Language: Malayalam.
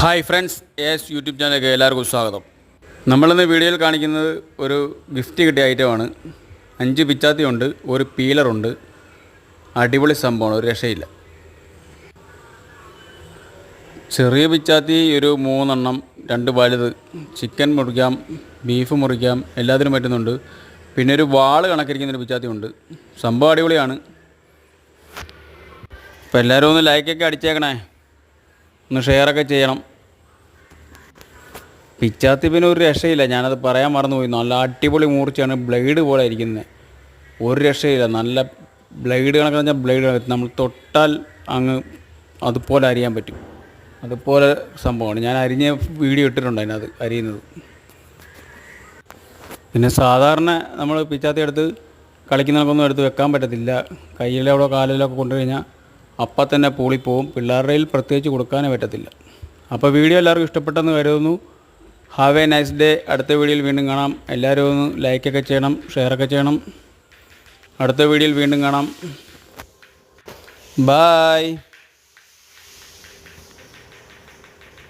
ഹായ് ഫ്രണ്ട്സ് എസ് യൂട്യൂബ് ചാനലിലേക്ക് എല്ലാവർക്കും സ്വാഗതം. നമ്മളിന്ന് വീഡിയോയിൽ കാണിക്കുന്നത് ഒരു ഗിഫ്റ്റ് കിട്ടിയ ഐറ്റമാണ് അഞ്ച് പിച്ചാത്തിയുണ്ട് ഒരു പീലറുണ്ട് അടിപൊളി സംഭവമാണ് ഒരു രക്ഷയില്ല. ചെറിയ പിച്ചാത്തി ഒരു മൂന്നെണ്ണം രണ്ട് വലുത് ചിക്കൻ മുറിക്കാം ബീഫ് മുറിക്കാം എല്ലാത്തിനും പറ്റുന്നുണ്ട്. പിന്നെ ഒരു വാൾ കണക്കിരിക്കുന്നൊരു പിച്ചാത്തി ഉണ്ട്. സംഭവം അടിപൊളിയാണ്. അപ്പോൾ എല്ലാവരും ഒന്ന് ലൈക്കൊക്കെ അടിച്ചേക്കണേ. ഒന്ന് ഷെയറൊക്കെ ചെയ്യണം. പിച്ചാത്തി പിന്നെ ഒരു രക്ഷയില്ല. ഞാനത് പറയാൻ മറന്നുപോയി. നല്ല അടിപൊളി മൂർച്ചയാണ്. ബ്ലേഡ് പോലെ ഇരിക്കുന്നത് ഒരു രക്ഷയില്ല. നല്ല ബ്ലേഡ് കണക്കെന്ന് വെച്ചാൽ ബ്ലേഡ് നമ്മൾ തൊട്ടാൽ അങ്ങ് അതുപോലെ അരിയാൻ പറ്റും. അതുപോലെ സംഭവമാണ്. ഞാൻ അരിഞ്ഞ വീഡിയോ ഇട്ടിട്ടുണ്ട് അതിനകത്ത് അരിയുന്നത്. പിന്നെ സാധാരണ നമ്മൾ പിച്ചാത്തി എടുത്ത് കളിക്കുന്നവർക്കൊന്നും എടുത്ത് വെക്കാൻ പറ്റത്തില്ല. കയ്യിലോ കാലിലോ ഒക്കെ കൊണ്ടു കഴിഞ്ഞാൽ അപ്പം തന്നെ പൂളിപ്പോവും. പിള്ളേരുടെ കയ്യിൽ പ്രത്യേകിച്ച് കൊടുക്കാനേ പറ്റത്തില്ല. അപ്പോൾ വീഡിയോ എല്ലാവർക്കും ഇഷ്ടപ്പെട്ടെന്ന് കരുതുന്നു. ഹാവ് എ നൈസ് ഡേ അടുത്ത വീഡിയോയിൽ വീണ്ടും കാണാം. എല്ലാവരും ഒന്ന് ലൈക്കൊക്കെ ചെയ്യണം ഷെയറൊക്കെ ചെയ്യണം. അടുത്ത വീഡിയോയിൽ വീണ്ടും കാണാം. ബായ്